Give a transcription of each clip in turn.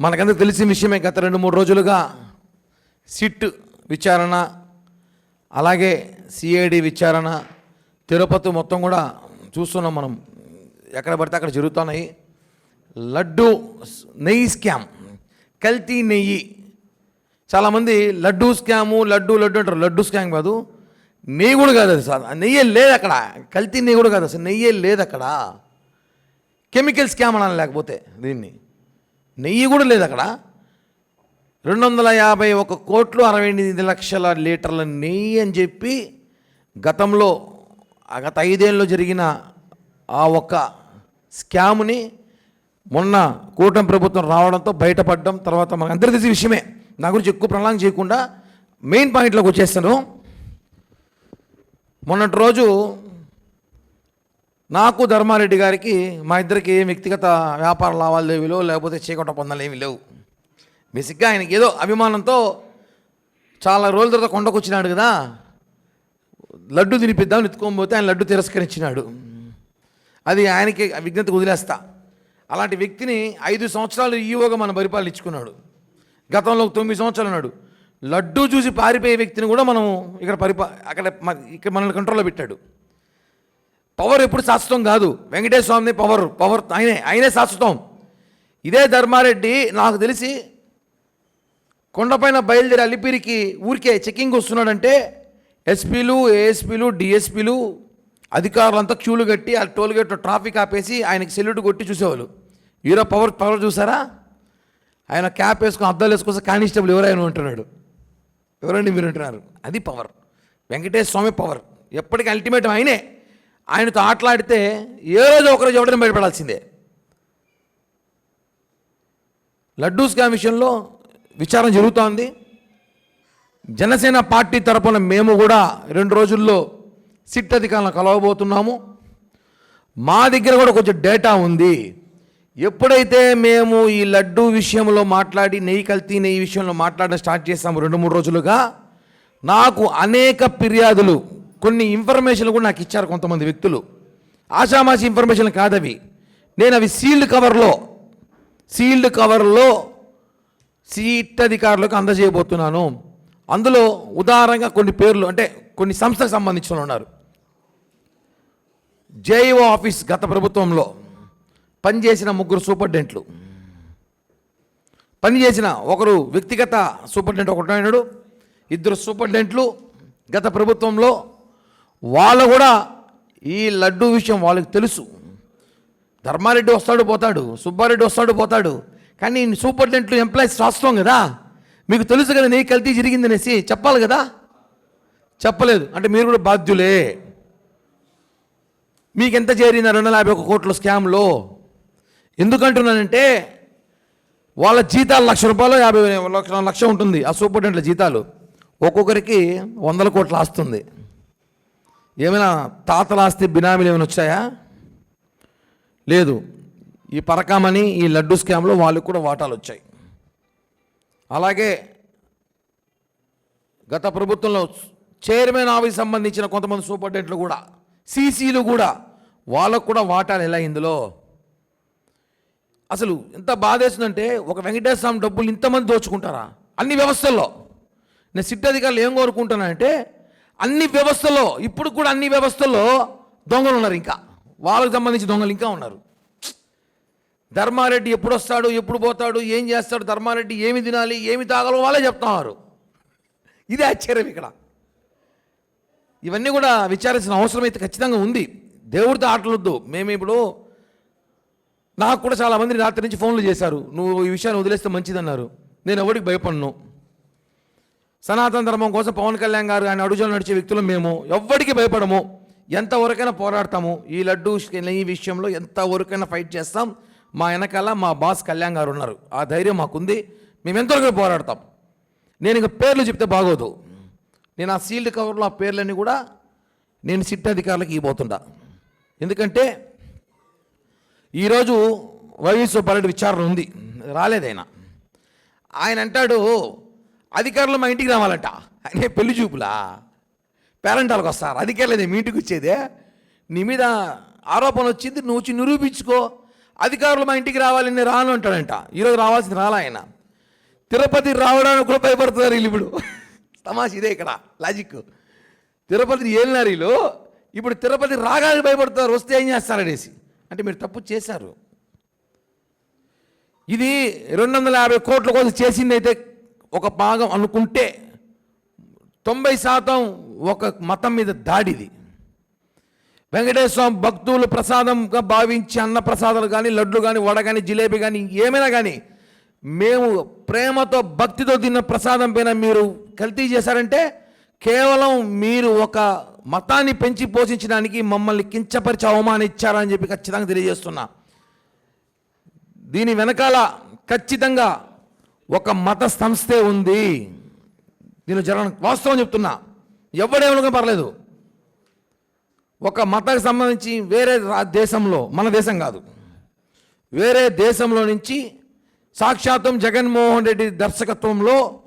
మనకందరికి తెలిసిన విషయమే గత రెండు మూడు రోజులుగా సిట్ విచారణ అలాగే సిఐడి విచారణ తిరుపతి మొత్తం కూడా చూస్తున్నాం మనం. ఎక్కడ పడితే అక్కడ జరుగుతున్నాయి. లడ్డు నెయ్యి స్కామ్ కల్తీ నెయ్యి. చాలామంది లడ్డు స్కాము లడ్డు లడ్డు అంటారు. లడ్డు స్కామ్ కాదు. నెయ్యి కూడా కాదు అది సార్. నెయ్యే లేదు అక్కడ. కల్తీ నెయ్యి కూడా కాదు అసలు. నెయ్యే లేదు అక్కడ. కెమికల్ స్కామ్ అనాలి లేకపోతే దీన్ని. నెయ్యి కూడా లేదు అక్కడ. రెండు వందల యాభై ఒక కోట్లు అరవై ఎనిమిది లక్షల లీటర్ల నెయ్యి అని చెప్పి గతంలో గత ఐదేళ్ళలో జరిగిన ఆ ఒక్క స్కామ్ని మొన్న కూటమి ప్రభుత్వం రావడంతో బయటపడడం తర్వాత మనకు అందరి తెలిసి విషయమే. నా గురించి ఎక్కువ ప్రణాళిక చేయకుండా మెయిన్ పాయింట్లోకి వచ్చేస్తాను. మొన్నటి రోజు నాకు ధర్మారెడ్డి గారికి మా ఇద్దరికి ఏ వ్యక్తిగత వ్యాపార లావాదేవీలో లేకపోతే చీకట పొందాలు ఏమీ లేవు. బేసిక్గా ఆయనకి ఏదో అభిమానంతో చాలా రోజుల తర్వాత కొండకు వచ్చినాడు కదా. లడ్డు తినిపిద్దాం ఎత్తుకోకపోతే ఆయన లడ్డు తిరస్కరించినాడు. అది ఆయనకి విజ్ఞత వదిలేస్తా. అలాంటి వ్యక్తిని ఐదు సంవత్సరాలు ఈవోగా మన పరిపాలించుకున్నాడు. గతంలో తొమ్మిది సంవత్సరాలు ఉన్నాడు. లడ్డు చూసి పారిపోయే వ్యక్తిని కూడా మనం ఇక్కడ పరిపా అక్కడ ఇక్కడ మనల్ని కంట్రోల్లో పెట్టాడు. పవర్ ఎప్పుడు శాశ్వతం కాదు. వెంకటేశ్వర స్వామిని పవర్ పవర్ ఆయనే ఆయనే శాశ్వతం. ఇదే ధర్మారెడ్డి నాకు తెలిసి కొండపైన బయలుదేరి అలిపిరికి ఊరికే చెకింగ్ వస్తున్నాడంటే ఎస్పీలు ఏఎస్పీలు డిఎస్పీలు అధికారులంతా క్యూలు కట్టి ఆ టోల్ గేట్ ట్రాఫిక్ ఆపేసి ఆయనకి సెల్యూట్ కొట్టి చూసేవాళ్ళు. హీరో పవర్ పవర్ చూసారా? ఆయన క్యాప్ వేసుకుని అద్దాలు వేసుకొస్తే కానిస్టేబుల్ ఎవరైనా ఉంటున్నాడు. ఎవరండి మీరు ఉంటున్నారు అది పవర్. వెంకటేశ్వర స్వామి పవర్. ఎప్పటికీ అల్టిమేట్ ఆయనే. ఆయనతో ఆటలాడితే ఏ రోజు ఒకరోజు ఎవరిని బయటపడాల్సిందే. లడ్డూ స్కామ్ విషయంలో విచారణ జరుగుతోంది. జనసేన పార్టీ తరపున మేము కూడా రెండు రోజుల్లో సిట్ అధికారులను కలవబోతున్నాము. మా దగ్గర కూడా కొంచెం డేటా ఉంది. ఎప్పుడైతే మేము ఈ లడ్డు విషయంలో మాట్లాడి నెయ్యి కల్తీ నెయ్యి విషయంలో మాట్లాడడం స్టార్ట్ చేస్తాము రెండు మూడు రోజులుగా నాకు అనేక ఫిర్యాదులు కొన్ని ఇన్ఫర్మేషన్లు కూడా నాకు ఇచ్చారు కొంతమంది వ్యక్తులు. ఆషామాషి ఇన్ఫర్మేషన్ కాదవి. నేను అవి సీల్డ్ కవర్లో సీల్డ్ కవర్లో సీట్ అధికారులకు అందజేయబోతున్నాను. అందులో ఉదాహరణగా కొన్ని పేర్లు అంటే కొన్ని సంస్థకు సంబంధించిన ఉన్నారు. జేఈఓ ఆఫీస్ గత ప్రభుత్వంలో పనిచేసిన ముగ్గురు సూపర్డెంట్లు పనిచేసిన ఒకరు వ్యక్తిగత సూపర్డెంట్ ఒకటి ఉన్నాడు. ఇద్దరు సూపర్డెంట్లు గత ప్రభుత్వంలో వాళ్ళు కూడా ఈ లడ్డు విషయం వాళ్ళకి తెలుసు. ధర్మారెడ్డి వస్తాడు పోతాడు. సుబ్బారెడ్డి వస్తాడు పోతాడు. కానీ సూపరింటెండెంట్లు ఎంప్లాయీస్ రాస్తాం కదా. మీకు తెలుసు కదా నీ కల్తీ జరిగిందనేసి చెప్పాలి కదా? చెప్పలేదు. అంటే మీరు కూడా బాధ్యులే. మీకు ఎంత చేరింది రెండు వందల యాభై ఒక కోట్ల స్కామ్లో. ఎందుకంటున్నానంటే వాళ్ళ జీతాలు లక్ష రూపాయలు యాభై లక్ష లక్ష ఉంటుంది ఆ సూపరింటెండెంట్ల జీతాలు. ఒక్కొక్కరికి వందల కోట్లు ఆస్తుంది. ఏమైనా తాతల ఆస్తి బినామీలు ఏమైనా వచ్చాయా? లేదు. ఈ పరకామని ఈ లడ్డు స్కామ్లో వాళ్ళకు కూడా వాటాలు వచ్చాయి. అలాగే గత ప్రభుత్వంలో చైర్మన్ ఆఫీస్ సంబంధించిన కొంతమంది సూపరింటెండెంట్లు కూడా సీసీలు కూడా వాళ్ళకు కూడా వాటాలు ఎలా ఇందులో? అసలు ఎంత బాధేస్తుందంటే ఒక వెంకటేశ్వర స్వామి డబ్బులు ఇంతమంది దోచుకుంటారా? అన్ని వ్యవస్థల్లో. నేను సిట్ అధికారులు ఏం కోరుకుంటున్నానంటే అన్ని వ్యవస్థలో ఇప్పుడు కూడా అన్ని వ్యవస్థల్లో దొంగలు ఉన్నారు ఇంకా. వాళ్ళకి సంబంధించి దొంగలు ఇంకా ఉన్నారు. ధర్మారెడ్డి ఎప్పుడు వస్తాడు ఎప్పుడు పోతాడు ఏం చేస్తాడు ధర్మారెడ్డి ఏమి తినాలి ఏమి తాగాలో వాళ్ళే చెప్తున్నారు. ఇదే ఆశ్చర్యం ఇక్కడ. ఇవన్నీ కూడా విచారించిన అవసరం అయితే ఖచ్చితంగా ఉంది. దేవుడితో ఆటలొద్దు. మేము ఇప్పుడు నాకు కూడా చాలామంది రాత్రి నుంచి ఫోన్లు చేశారు. నువ్వు ఈ విషయాన్ని వదిలేస్తే మంచిదన్నారు. నేను ఎవరికి భయపడను. సనాతన ధర్మం కోసం పవన్ కళ్యాణ్ గారు ఆయన అడుగులు నడిచే వ్యక్తులు మేము. ఎవ్వడికి భయపడము. ఎంతవరకైనా పోరాడతాము. ఈ లడ్డు ఈ విషయంలో ఎంతవరకైనా ఫైట్ చేస్తాం. మా వెనకాల మా బాస్ కళ్యాణ్ గారు ఉన్నారు. ఆ ధైర్యం మాకుంది. మేము ఎంతవరకు పోరాడతాం. నేను ఇంకా పేర్లు చెప్తే బాగోదు. నేను ఆ సీల్డ్ కవర్లో ఆ పేర్లన్నీ కూడా నేను సిట్ అధికారులకు ఇవ్వబోతుండా. ఎందుకంటే ఈరోజు వైవి సుబ్బారెడ్డి విచారణ ఉంది. రాలేదైనా. ఆయన అంటాడు అధికారులు మా ఇంటికి రావాలంట. అనే పెళ్ళి చూపులా? పేరెంటాలకు వస్తారు? అధికారులు మీ ఇంటికి వచ్చేదే? నీ మీద ఆరోపణ వచ్చింది నువ్వు వచ్చి నిరూపించుకో. అధికారులు మా ఇంటికి రావాలి నేను రాను అంటాడంట. ఈరోజు రావాల్సింది రాలా ఆయన? తిరుపతి రావడానికి కూడా భయపడుతున్నారు వీళ్ళు ఇప్పుడు. తమాష ఇదే ఇక్కడ లాజిక్ తిరుపతి ఏలినారు వీళ్ళు ఇప్పుడు తిరుపతి రాగానే భయపడుతున్నారు వస్తే ఏం చేస్తారనేసి అంటే మీరు తప్పు చేశారు. ఇది రెండు వందల యాభై కోట్ల కోసం చేసింది అయితే ఒక భాగం అనుకుంటే తొంభై శాతం ఒక మతం మీద దాడిది. వెంకటేశ్వర స్వామి భక్తులు ప్రసాదంగా భావించి అన్న ప్రసాదాలు కానీ లడ్లు కానీ వడ కానీ జిలేబీ కానీ ఏమైనా కానీ మేము ప్రేమతో భక్తితో తిన్న ప్రసాదం పైన మీరు కల్తీ చేశారంటే కేవలం మీరు ఒక మతాన్ని పెంచి పోషించడానికి మమ్మల్ని కించపరిచి అవమానించారని చెప్పి ఖచ్చితంగా తెలియజేస్తున్నా. దీని వెనకాల ఖచ్చితంగా ఒక మత సంస్థే ఉంది. దీని జరగడం వాస్తవం చెప్తున్నా. ఎవడేమనుకో పర్లేదు. ఒక మతానికి సంబంధించి వేరే రా- దేశంలో మన దేశం కాదు. వేరే దేశంలో నుంచి సాక్షాత్తం జగన్మోహన్ రెడ్డి దర్శకత్వంలో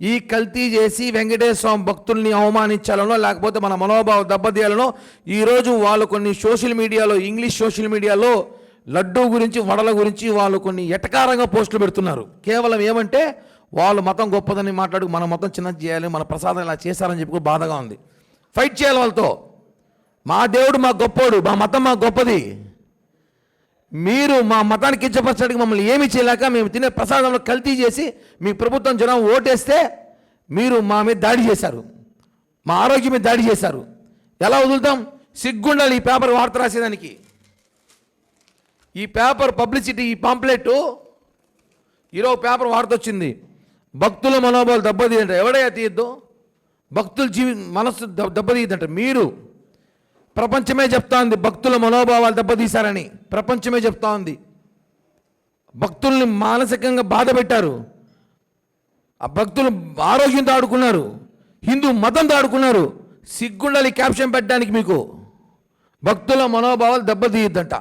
ఈ కల్తీ చేసి వెంకటేశ్వర స్వామి భక్తుల్ని అవమానించాలనో లేకపోతే మన మనోభావం దెబ్బతీయాలనో ఈరోజు వాళ్ళు కొన్ని సోషల్ మీడియాలో ఇంగ్లీష్ సోషల్ మీడియాలో లడ్డూ గురించి వడల గురించి వాళ్ళు కొన్ని ఎటకారంగా పోస్టులు పెడుతున్నారు. కేవలం ఏమంటే వాళ్ళు మతం గొప్పదని మాట్లాడు మన మతం చిన్నది చేయాలి మన ప్రసాదం ఇలా చేశారని చెప్పి బాధగా ఉంది. ఫైట్ చేయాలి వాళ్ళతో. మా దేవుడు మా గొప్పోడు మా మతం మా గొప్పది. మీరు మా మతానికి కించపరచడానికి మమ్మల్ని ఏమి చేయలేక మేము తినే ప్రసాదంలో కల్తీ చేసి మీ ప్రభుత్వం జనం ఓటేస్తే మీరు మా మీద దాడి చేశారు. మా ఆరోగ్యం మీద దాడి చేశారు. ఎలా వదులుతాం? సిగ్గుండాలి ఈ పేపర్ వార్త రాసేదానికి. ఈ పేపర్ పబ్లిసిటీ ఈ పాంప్లెట్ ఈరోజు పేపర్ వార్త వచ్చింది. భక్తుల మనోభావాలు దెబ్బతీయంట. ఎవడయ్యా తీయద్దు? భక్తుల జీవి మనస్సు దెబ్బ- మీరు ప్రపంచమే చెప్తా ఉంది భక్తుల మనోభావాలు దెబ్బతీశారని. ప్రపంచమే చెప్తా ఉంది భక్తుల్ని మానసికంగా బాధ పెట్టారు. ఆ భక్తులు ఆరోగ్యంతో ఆడుకున్నారు హిందూ మతం ఆడుకున్నారు సిగ్గుండాలి క్యాప్షన్ పెట్టడానికి మీకు. భక్తుల మనోభావాలు దెబ్బతీయద్దంట.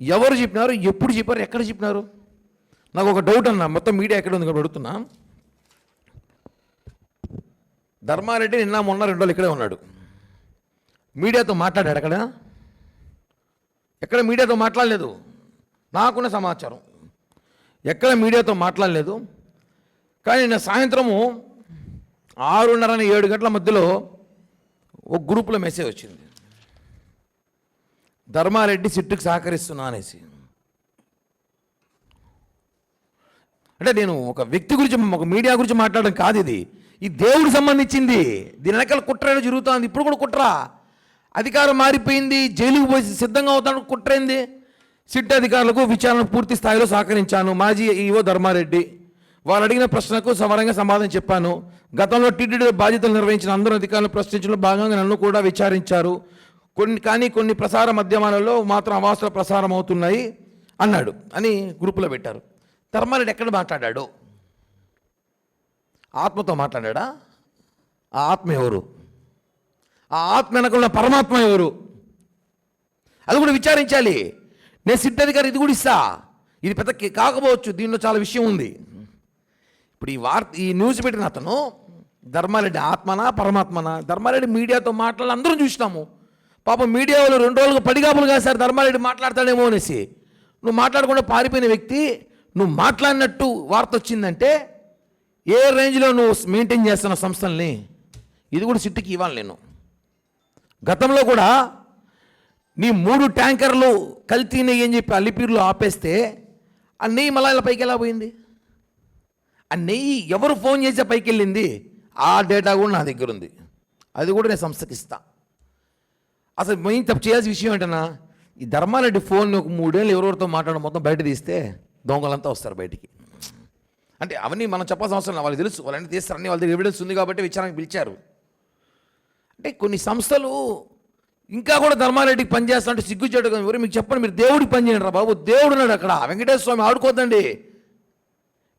ఎవరు చెప్పినారు? ఎప్పుడు చెప్పారు? ఎక్కడ చెప్పినారు? నాకు ఒక డౌట్ అన్న. మొత్తం మీడియా ఎక్కడ ఉంది కాబట్టి అడుగుతున్నా. ధర్మారెడ్డి నిన్న మొన్న రెండు రోజులు ఇక్కడే ఉన్నాడు. మీడియాతో మాట్లాడాడు అక్కడ ఎక్కడ మీడియాతో మాట్లాడలేదు? నాకున్న సమాచారం. ఎక్కడ మీడియాతో మాట్లాడలేదు? కానీ నిన్న సాయంత్రము ఆరున్నర ఏడు గంటల మధ్యలో ఒక గ్రూప్లో మెసేజ్ వచ్చింది. ధర్మారెడ్డి సిట్టుకు సహకరిస్తున్నా అనేసి. అంటే నేను ఒక వ్యక్తి గురించి ఒక మీడియా గురించి మాట్లాడడం కాదు ఇది. ఈ దేవుడికి సంబంధించింది. దీని వెనకాల కుట్ర జరుగుతుంది జరుగుతోంది. ఇప్పుడు కూడా కుట్ర. అధికారం మారిపోయింది. జైలుకు పోయి సిద్ధంగా అవుతాను కుట్రైంది సిట్ అధికారులకు విచారణ పూర్తి స్థాయిలో సహకరించాను. మాజీ ఈవో ధర్మారెడ్డి. వారు అడిగిన ప్రశ్నకు సవరంగా సమాధానం చెప్పాను. గతంలో టీటీడీ బాధ్యతలు నిర్వహించిన అందరూ అధికారులను ప్రశ్నించడంలో భాగంగా నన్ను కూడా విచారించారు. కొన్ని కానీ కొన్ని ప్రసార మాధ్యమాలలో మాత్రం అవాస్తవ ప్రసారం అవుతున్నాయి అన్నాడు అని గ్రూపులో పెట్టారు. ధర్మారెడ్డి ఎక్కడ మాట్లాడాడు? ఆత్మతో మాట్లాడా ఆ ఆత్మ ఎవరు? ఆ ఆత్మ వెనకున్న పరమాత్మ ఎవరు? అది కూడా విచారించాలి. నేను సిద్ధాధికారి ఇది కూడా ఇస్తా. ఇది పెద్ద కాకపోవచ్చు దీనిలో చాలా విషయం ఉంది. ఇప్పుడు ఈ వార్త ఈ న్యూస్ పెట్టిన అతను ధర్మారెడ్డి ఆత్మనా పరమాత్మనా? ధర్మారెడ్డి మీడియాతో మాట్లాడాలి అందరం చూసినాము. పాపం మీడియా వాళ్ళు రెండు రోజులకు పడిగాపులు కాశారు ధర్మారెడ్డి మాట్లాడతాడేమో అనేసి. నువ్వు మాట్లాడకుండా పారిపోయిన వ్యక్తి నువ్వు మాట్లాడినట్టు వార్త వచ్చిందంటే ఏ రేంజ్లో నువ్వు మెయింటైన్ చేస్తున్న సంస్థల్ని? ఇది కూడా సిట్టుకి ఇవ్వాలి నేను. గతంలో కూడా నీ మూడు ట్యాంకర్లు కల్తీ నెయ్యి అని చెప్పి అల్లిపీరులో ఆపేస్తే ఆ నెయ్యి మళ్ళా ఇలా పైకి ఎలా పోయింది? ఆ నెయ్యి ఎవరు ఫోన్ చేసే పైకి వెళ్ళింది ఆ డేటా కూడా నా దగ్గర ఉంది. అది కూడా నేను సంస్థకి ఇస్తాను అసలు మెయిన్ తప్పు చేయాల్సిన విషయం ఏంటన్నా? ఈ ధర్మారెడ్డి ఫోన్ ఒక మూడేళ్ళు ఎవరెవరితో మాట్లాడడం మొత్తం బయట తీస్తే దొంగలంతా వస్తారు బయటికి. అంటే అవన్నీ మనం చెప్పాల్సిన అవసరం వాళ్ళకి తెలుసు. వాళ్ళని తీస్తారు. అన్ని వాళ్ళ దగ్గర ఎవిడెన్స్ ఉంది కాబట్టి విచారణకు పిలిచారు. అంటే కొన్ని సంస్థలు ఇంకా కూడా ధర్మారెడ్డికి పనిచేస్తానంటే సిగ్గుచేటు ఎవరు మీకు చెప్పండి. మీరు దేవుడికి పని చేయండి రా బాబు. దేవుడు ఉన్నాడు అక్కడ. వెంకటేశ్వర స్వామి ఆడుకోద్దండి.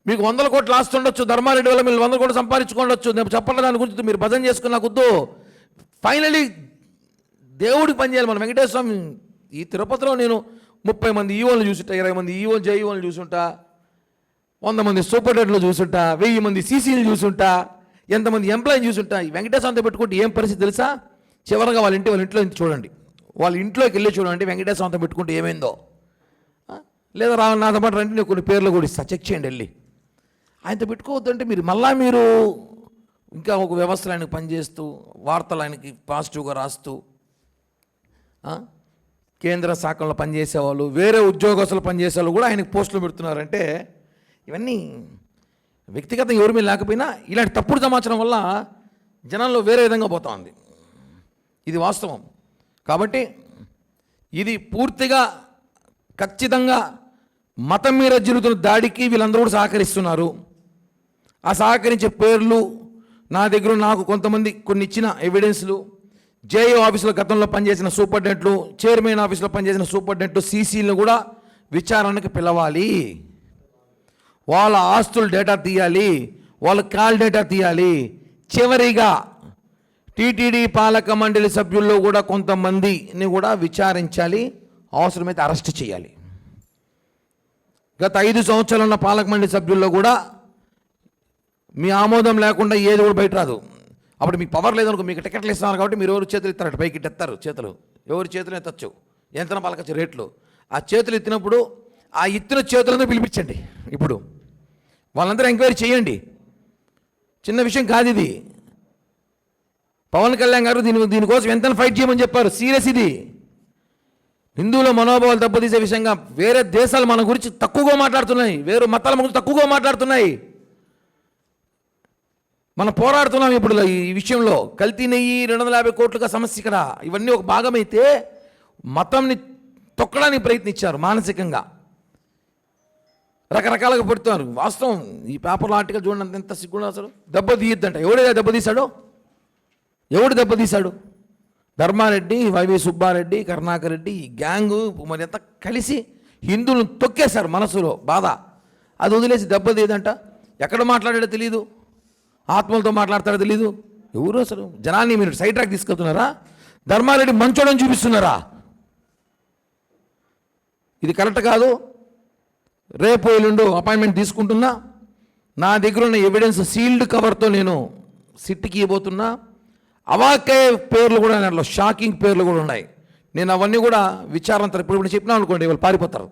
మీకు వందల కోట్లు ఆస్తి ఉండొచ్చు. ధర్మారెడ్డి వల్ల మీరు వందల కోట్లు సంపాదించుకోండొచ్చు. నేను చెప్పండి దాని గురించి మీరు భజన చేసుకున్న కుద్దు ఫైనలీ దేవుడికి పని చేయాలి. మన వెంకటేశ్వర స్వామి ఈ తిరుపతిలో నేను ముప్పై మంది ఈవోలు చూసుంటా ఇరవై మంది ఈవో జైవోలు చూసుంటా వంద మంది సూపర్ డెడ్లు చూసుంటా వెయ్యి మంది సీసీలు చూసుంటా ఎంతమంది ఎంప్లాయీ చూసుంటా ఈ వెంకటేశ్వరంతో పెట్టుకుంటే ఏం పరిస్థితి తెలుసా? చివరగా వాళ్ళ ఇంటి వాళ్ళ ఇంట్లో చూడండి. వాళ్ళ ఇంట్లోకి వెళ్ళి చూడండి వెంకటేశ్వరంతో పెట్టుకుంటే ఏమైందో. లేదా రా నాతో పాటు రండి నేను కొన్ని పేర్లు కూడా ఇస్తా చెక్ చేయండి వెళ్ళి. ఆయనతో పెట్టుకోవద్దంటే మీరు మళ్ళా మీరు ఇంకా ఒక వ్యవస్థలు ఆయనకు పనిచేస్తూ వార్తలు ఆయనకి పాజిటివ్గా రాస్తూ కేంద్ర శాఖలో పనిచేసేవాళ్ళు వేరే ఉద్యోగస్తులు పనిచేసేవాళ్ళు కూడా ఆయనకు పోస్టులు పెడుతున్నారంటే ఇవన్నీ వ్యక్తిగతం ఎవరి మీద లేకపోయినా ఇలాంటి తప్పుడు సమాచారం వల్ల జనాల్లో వేరే విధంగా పోతా ఉంది ఇది వాస్తవం. కాబట్టి ఇది పూర్తిగా ఖచ్చితంగా మతం మీద జరుగుతున్న దాడికి వీళ్ళందరూ కూడా సహకరిస్తున్నారు. ఆ సహకరించే పేర్లు నా దగ్గర నాకు కొంతమంది కొన్ని ఇచ్చిన ఎవిడెన్స్లు జేఏ ఆఫీసులో గతంలో పనిచేసిన సూపరింటెండెంట్లు చైర్మన్ ఆఫీసులో పనిచేసిన సూపరింటెండెంట్లు సీసీలను కూడా విచారణకు పిలవాలి. వాళ్ళ ఆస్తుల డేటా తీయాలి వాళ్ళ కాల్ డేటా తీయాలి. చివరిగా టీటీడీ పాలక మండలి సభ్యుల్లో కూడా కొంతమందిని కూడా విచారించాలి అవసరమైతే అరెస్ట్ చేయాలి. గత ఐదు సంవత్సరాలు ఉన్న పాలక మండలి సభ్యుల్లో కూడా మీ ఆమోదం లేకుండా ఏది కూడా బయట రాదు. అప్పుడు మీకు పవర్ లేదనుకో మీకు టికెట్లు ఇస్తున్నారు కాబట్టి మీరు ఎవరు చేతులు ఇస్తారు పైకి ఎత్తారు చేతులు. ఎవరి చేతులు ఎత్తచ్చు? ఎంత పలకచ్చు రేట్లు. ఆ చేతులు ఎత్తినప్పుడు ఆ ఎత్తిన చేతులను పిలిపించండి. ఇప్పుడు వాళ్ళందరూ ఎంక్వైరీ చేయండి. చిన్న విషయం కాదు ఇది. పవన్ కళ్యాణ్ గారు దీని దీనికోసం ఎంత ఫైట్ చేయమని చెప్పారు. సీరియస్ ఇది. హిందువుల మనోభావాలు దెబ్బతీసే విషయంగా వేరే దేశాలు మన గురించి తక్కువగా మాట్లాడుతున్నాయి. వేరే మతాల గురించి తక్కువగా మాట్లాడుతున్నాయి. మనం పోరాడుతున్నాం ఇప్పుడు ఈ విషయంలో. కల్తీ నెయ్యి రెండు వందల యాభై కోట్లుగా సమస్య ఇక్కడ. ఇవన్నీ ఒక భాగమైతే మతంని తొక్కడానికి ప్రయత్నించారు మానసికంగా. రకరకాలుగా పెడుతున్నారు. వాస్తవం ఈ పేపర్లో ఆర్టికల్ చూడండి ఎంత సిగ్గుండు అసలు. దెబ్బ తీయద్దంట. ఎవడేదా దెబ్బతీశాడు ఎవడు దెబ్బతీశాడు ధర్మారెడ్డి వైవి సుబ్బారెడ్డి కరుణాకర్ రెడ్డి ఈ గ్యాంగు మరి ఎంత కలిసి హిందువులను తొక్కేశారు మనసులో. బాధ. అది వదిలేసి దెబ్బ తీయదంట ఎక్కడ మాట్లాడాడో తెలియదు ఆత్మలతో మాట్లాడతాడో తెలియదు ఎవరు అసలు? జనాన్ని మీరు సైడ్ ట్రాక్ తీసుకెళ్తున్నారా? ధర్మారెడ్డి మంచోడని చూపిస్తున్నారా? ఇది కరెక్ట్ కాదు. రేపు ఎల్లుండు అపాయింట్మెంట్ తీసుకుంటున్నా. నా దగ్గర ఉన్న ఎవిడెన్స్ సీల్డ్ కవర్తో నేను సిట్కి ఇవ్వబోతున్నా. అవాకే పేర్లు కూడా దాంట్లో షాకింగ్ పేర్లు కూడా ఉన్నాయి. నేను అవన్నీ కూడా విచారణ ఇప్పుడు ఇప్పుడు చెప్పినా అనుకోండి వాళ్ళు పారిపోతారు.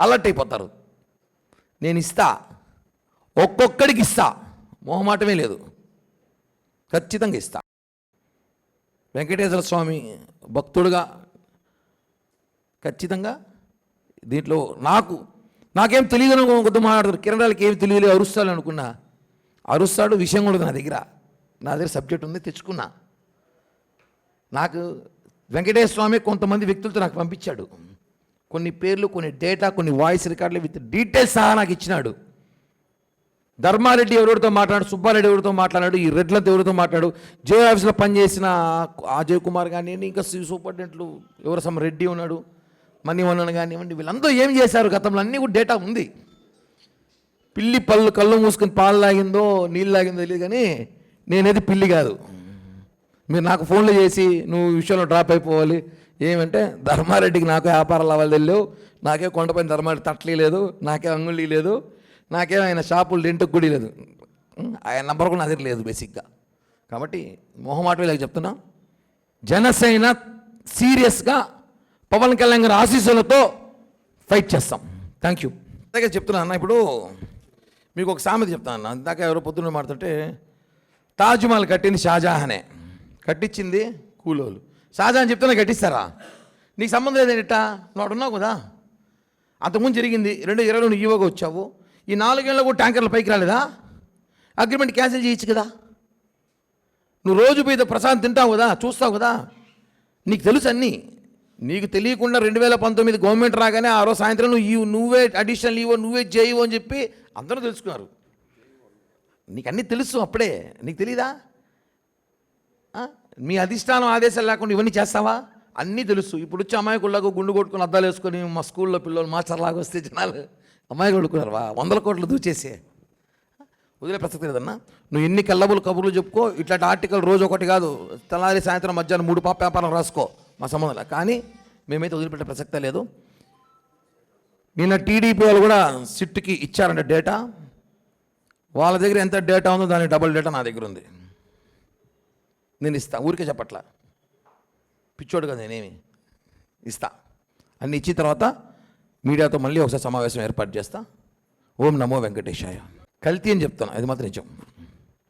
అలర్ట్ అయిపోతారు. నేను ఇస్తా. ఒక్కొక్కడికి ఇస్తా. మొహమాటమే లేదు. ఖచ్చితంగా ఇస్తా. వెంకటేశ్వర స్వామి భక్తుడుగా ఖచ్చితంగా దీంట్లో నాకు నాకేం తెలియదు కొద్ది మాట్లాడతారు. కిరణాలకి ఏం తెలియదు అరుస్తాడు అనుకున్నా. అరుస్తాడు విషయం కూడా నా దగ్గర. నా దగ్గర సబ్జెక్ట్ ఉంది తెచ్చుకున్నా. నాకు వెంకటేశ్వర స్వామి కొంతమంది వ్యక్తులతో నాకు పంపించాడు. కొన్ని పేర్లు కొన్ని డేటా కొన్ని వాయిస్ రికార్డులు విత్ డీటెయిల్స్ సహా నాకు ఇచ్చినాడు. ధర్మారెడ్డి ఎవరితో మాట్లాడు సుబ్బారెడ్డి ఎవరితో మాట్లాడాడు ఈ రెడ్లతో ఎవరితో మాట్లాడు జే ఆఫీస్లో పనిచేసిన అజయ్ కుమార్ కానివ్వండి ఇంకా సి- సూపరింటెండెంట్లు ఎవరు సమ రెడ్డి ఉన్నాడు మణివన్నన్ కానివ్వండి వీళ్ళందరూ ఏం చేశారు? గతంలో అన్నీ కూడా డేటా ఉంది. పిల్లి పళ్ళు కళ్ళు మూసుకొని పాలు లాగిందో నీళ్ళు లాగిందో తెలియదు కానీ నేనేది పిల్లి కాదు. మీరు నాకు ఫోన్లు చేసి నువ్వు విషయంలో డ్రాప్ అయిపోవాలి. ఏమంటే ధర్మారెడ్డికి నాకు వ్యాపారాలు అవ్వాలి తెలియవు నాకే కొండపైన ధర్మారెడ్డి తట్లీ లేదు నాకే అంగుళీ లేదు నాకేం ఆయన షాపులు రెంట్కి కూడా లేదు. ఆయన నంబర్ కూడా నా దగ్గర లేదు బేసిక్గా. కాబట్టి మొహమాట చెప్తున్నా. జనసేన సీరియస్గా పవన్ కళ్యాణ్ గారి ఆశీస్సులతో ఫైట్ చేస్తాం. థ్యాంక్ యూ అలాగే చెప్తున్నా అన్న ఇప్పుడు మీకు ఒక సామెత చెప్తాను అన్న. ఇందాక ఎవరో పొద్దున్న మాడుతుంటే తాజ్మహల్ కట్టింది షాజహానే. కట్టించింది కూలోలు. షాజహాన్ చెప్తున్నా కట్టిస్తారా? నీకు సంబంధం లేదేంటా. నువ్వు అక్కడ ఉన్నావు కదా? అంతకుముందు జరిగింది. రెండు ఇరవై నువ్వు ఈవోగా వచ్చావు. ఈ నాలుగేళ్ళు కూడా ట్యాంకర్లు పైకి రాలేదా? అగ్రిమెంట్ క్యాన్సిల్ చేయొచ్చు కదా? నువ్వు రోజు పోయి ప్రశాంత్ తింటావు కదా చూస్తావు కదా? నీకు తెలుసు అన్నీ. నీకు తెలియకుండా రెండు వేల పంతొమ్మిది గవర్నమెంట్ రాగానే ఆ రోజు సాయంత్రం నువ్వు నువ్వే అడిషనల్ ఇవో నువ్వే చేయవు అని చెప్పి అందరూ తెలుసుకున్నారు. నీకు అన్నీ తెలుసు అప్పుడే. నీకు తెలీదా? మీ అధిష్టానం ఆదేశాలు లేకుండా ఇవన్నీ చేస్తావా? అన్నీ తెలుసు. ఇప్పుడు వచ్చి అమాయకుల్లాగా గుండు కొట్టుకుని అద్దాలు వేసుకొని మా స్కూల్లో పిల్లలు మాస్టర్ లాగా వస్తే జనాలు అమ్మాయి కొడుకున్నారు వా వందల కోట్లు దూచేసే. వదిలే ప్రసక్తి లేదన్నా నువ్వు ఎన్ని కల్లబులు కబుర్లు చెప్పుకో ఇట్లాంటి ఆర్టికల్ రోజు ఒకటి కాదు. తెల్లారి సాయంత్రం మధ్యాహ్నం మూడు పాప వ్యాపారం రాసుకో. మా సంబంధం కానీ మేమైతే వదిలిపెట్టే ప్రసక్తే లేదు. నిన్న టీడీపీ వాళ్ళు కూడా సిట్కి ఇచ్చారంట డేటా. వాళ్ళ దగ్గర ఎంత డేటా ఉందో దాని డబుల్ డేటా నా దగ్గర ఉంది. నేను ఇస్తా. ఊరికే చెప్పట్లా. పిచ్చోడు కదా నేనేమి ఇస్తా. అన్ని ఇచ్చిన తర్వాత మీడియాతో మళ్ళీ ఒకసారి సమావేశం ఏర్పాటు చేస్తా. ఓం నమో వెంకటేశాయ. కల్తీ అని చెప్తాను అది మాత్రం నిజం.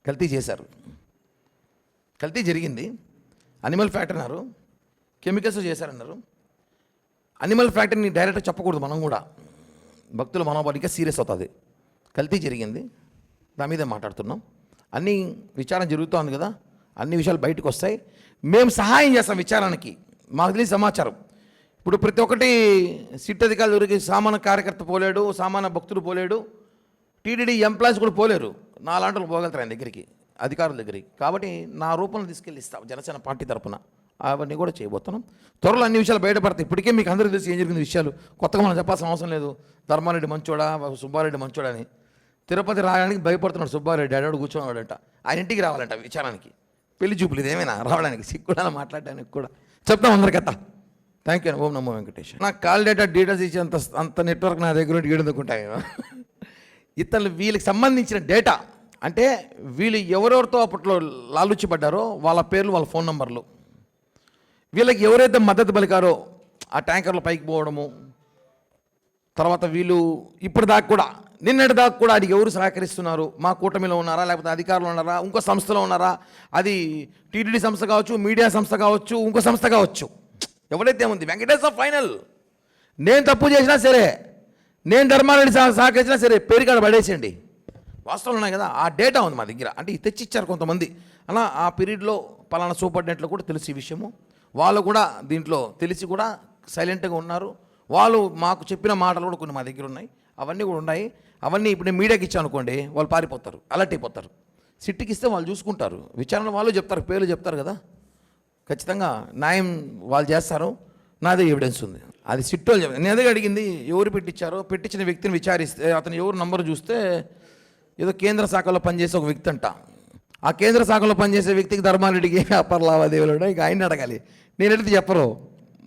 కల్తీ చేశారు. కల్తీ జరిగింది. అనిమల్ ఫ్యాక్టరీ అన్నారు. కెమికల్స్ చేశారన్నారు. అనిమల్ ఫ్యాక్టరీని డైరెక్ట్గా చెప్పకూడదు మనం కూడా. భక్తుల మనోబలిగా సీరియస్ అవుతుంది. కల్తీ జరిగింది. దాని మీదే మాట్లాడుతున్నాం. అన్ని విచారణ జరుగుతోంది కదా. అన్ని విషయాలు బయటకు వస్తాయి. మేము సహాయం చేస్తాం విచారణకి. మాకు తెలియదు సమాచారం. ఇప్పుడు ప్రతి ఒక్కటి సిట్ అధికారుల దగ్గరికి సామాన్య కార్యకర్త పోలేడు సామాన్య భక్తుడు పోలేడు టీటీడీ ఎంప్లాయీస్ కూడా పోలేరు. నా పోగలుగుతారు ఆయన దగ్గరికి అధికారుల దగ్గరికి. కాబట్టి నా రూపంలో తీసుకెళ్ళి ఇస్తాం జనసేన పార్టీ తరఫున అవన్నీ కూడా చేయబోతున్నాం. త్వరలో అన్ని విషయాలు బయటపడతాయి. ఇప్పటికే మీకు అందరికీ తెలిసి ఏం జరిగింది విషయాలు. కొత్తగా మనం చెప్పాల్సిన అవసరం లేదు. ధర్మారెడ్డి మంచోడా సుబ్బారెడ్డి మంచోడా అని. తిరుపతి రావడానికి భయపడుతున్నాడు సుబ్బారెడ్డి. అడాడు కూర్చోవాడంట ఆయన ఇంటికి రావాలంట విచారానికి. పెళ్ళి చూపులు ఇదేమైనా రావడానికి సిగ్గుడా మాట్లాడడానికి కూడా. చెప్తాం అందరికత్తా థ్యాంక్ యూ ఓం నమో వెంకటేష్ నాకు కాల్ డేటా డీటెయిల్స్ ఇచ్చి అంత అంత నెట్వర్క్ నా దగ్గర ఉండి ఏడుకుంటాయి ఇతను వీళ్ళకి సంబంధించిన డేటా అంటే వీళ్ళు ఎవరెవరితో అప్పట్లో లాలుచ్చిపడ్డారో వాళ్ళ పేర్లు వాళ్ళ ఫోన్ నంబర్లు. వీళ్ళకి ఎవరైతే మద్దతు పలికారో ఆ ట్యాంకర్లు పైకి పోవడము. తర్వాత వీళ్ళు ఇప్పుడు దాకా కూడా నిన్నటి దాకా కూడా అది ఎవరు సహకరిస్తున్నారు? మా కూటమిలో ఉన్నారా? లేకపోతే అధికారులు ఉన్నారా? ఇంకో సంస్థలో ఉన్నారా? అది టీటీడీ సంస్థ కావచ్చు మీడియా సంస్థ కావచ్చు ఇంకో సంస్థ కావచ్చు. ఎవరైతే ఉంది? వెంకటేశ్వర ఫైనల్. నేను తప్పు చేసినా సరే నేను ధర్మారెడ్డి సహ సహకరించినా సరే పేరు కాడ పడేసేయండి. వాస్తవాలు ఉన్నాయి కదా? ఆ డేటా ఉంది మా దగ్గర. అంటే ఇది తెచ్చిచ్చారు కొంతమంది. అలా ఆ పీరియడ్లో పలానా సూపరింటెండెంట్లో కూడా తెలిసి ఈ విషయము. వాళ్ళు కూడా దీంట్లో తెలిసి కూడా సైలెంట్గా ఉన్నారు. వాళ్ళు మాకు చెప్పిన మాటలు కూడా కొన్ని మా దగ్గర ఉన్నాయి. అవన్నీ కూడా ఉన్నాయి. అవన్నీ ఇప్పుడు నేను మీడియాకి ఇచ్చాను అనుకోండి వాళ్ళు పారిపోతారు అలర్ట్ అయిపోతారు. సిట్టికి ఇస్తే వాళ్ళు చూసుకుంటారు. విచారణ వాళ్ళు చెప్తారు పేర్లు చెప్తారు కదా? ఖచ్చితంగా న్యాయం వాళ్ళు చేస్తారు. నాదే ఎవిడెన్స్ ఉంది. అది సిట్టోలు చెప్ప నేను అదే అడిగింది? ఎవరు పెట్టించారో పెట్టించిన వ్యక్తిని విచారిస్తే అతను ఎవరు నంబర్ చూస్తే ఏదో కేంద్ర శాఖలో పనిచేసే ఒక వ్యక్తి అంట. ఆ కేంద్ర శాఖలో పనిచేసే వ్యక్తికి ధర్మారెడ్డికి వ్యాపార లావాదేవీలు ఉన్నాయి ఇక ఆయన అడగాలి. నేను అడిగితే చెప్పరు.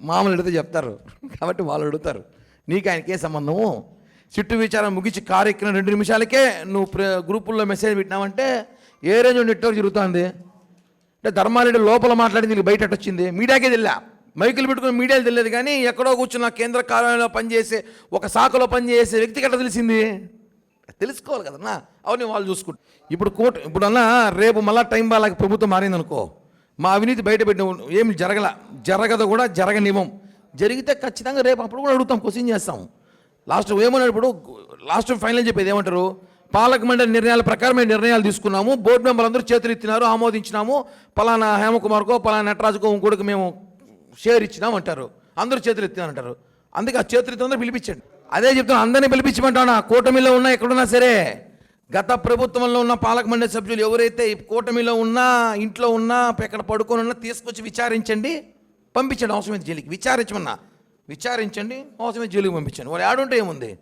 మామూలు అడిగితే చెప్తారు. కాబట్టి వాళ్ళు అడుగుతారు. నీకు ఆయనకి ఏ సంబంధము? చిట్టు విచారం ముగించి కారు ఎక్కిన రెండు నిమిషాలకే నువ్వు గ్రూపుల్లో మెసేజ్ పెట్టినావంటే ఏ రేంజ్ నెట్వర్క్ జరుగుతుంది? అంటే ధర్మారెడ్డి లోపల మాట్లాడింది నీకు బయట వచ్చింది. మీడియాకే తెలియా మైకులు పెట్టుకుని మీడియాకి తెలియదు కానీ ఎక్కడో కూర్చున్న కేంద్ర కార్యాలయంలో పనిచేసే ఒక శాఖలో పనిచేసే వ్యక్తికి ఎట్ట తెలిసింది? తెలుసుకోవాలి కదన్నా అవన్నీ వాళ్ళు చూసుకుంటారు. ఇప్పుడు కోర్టు ఇప్పుడన్నా రేపు మళ్ళీ టైం వాళ్ళకి ప్రభుత్వం మారిందనుకో మా అవినీతి బయట పెట్టిన ఏమి జరగల జరగదు కూడా జరగనివ్వం. జరిగితే ఖచ్చితంగా రేపు అప్పుడు కూడా అడుగుతాం క్వశ్చన్ చేస్తాం. లాస్ట్ ఏమన్నాడు ఇప్పుడు? లాస్ట్ ఫైనల్ చెప్పేది ఏమంటారు? పాలక మండలి నిర్ణయాల ప్రకారం మేము నిర్ణయాలు తీసుకున్నాము. బోర్డు మెంబర్లందరూ చేతులు ఎత్తినారు ఆమోదించినాము. పలానా హేమకుమార్కో పలానా నటరాజుకో ఇంకోటికి మేము షేర్ ఇచ్చినాం అంటారు. అందరూ చేతులు ఎత్తినారంటారు అందుకే ఆ చేతులు ఎత్తి పిలిపించండి. అదే చెప్తాను అందరినీ పిలిపించమంటానా కూటమిలో ఉన్నా ఎక్కడున్నా సరే గత ప్రభుత్వంలో ఉన్న పాలక మండలి సభ్యులు ఎవరైతే కూటమిలో ఉన్నా ఇంట్లో ఉన్నా ఎక్కడ పడుకొని ఉన్నా తీసుకొచ్చి విచారించండి పంపించండి అవసరమైన జైలుకి. విచారించమన్నా. విచారించండి అవసరమైన జైలుకి పంపించండి. వాళ్ళు ఏడుంటే ఏముంది?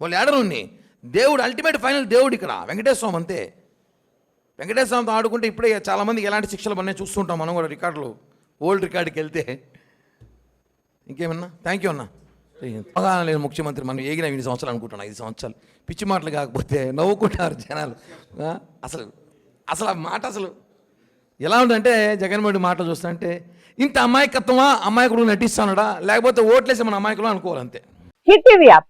వాళ్ళు ఏడనుండి దేవుడు అల్టిమేట్ ఫైనల్ దేవుడు ఇక్కడ. వెంకటేశ్వర స్వామి అంతే. వెంకటేశ్వర స్వామితో ఆడుకుంటే ఇప్పుడే చాలామంది ఎలాంటి శిక్షలు పడినాయి చూస్తుంటాం మనం కూడా రికార్డులు ఓల్డ్ రికార్డుకి వెళ్తే. ఇంకేమన్నా? థ్యాంక్ యూ అన్నా. అవగాహన ముఖ్యమంత్రి మనం ఏగిన ఎనిమిది సంవత్సరాలు అనుకుంటున్నాను ఐదు సంవత్సరాలు. పిచ్చి మాటలు కాకపోతే నవ్వుకుంటారు జనాలు. అసలు అసలు ఆ మాట అసలు ఎలా ఉందంటే జగన్మోహన్ రెడ్డి మాటలు చూస్తుంటే ఇంత అమాయకత్వమా? అమాయకుడు నటిస్తానడా? లేకపోతే ఓట్లేసి మన అమాయకులు అనుకోవాలి అంతే హిట్ టీవీ యాప్.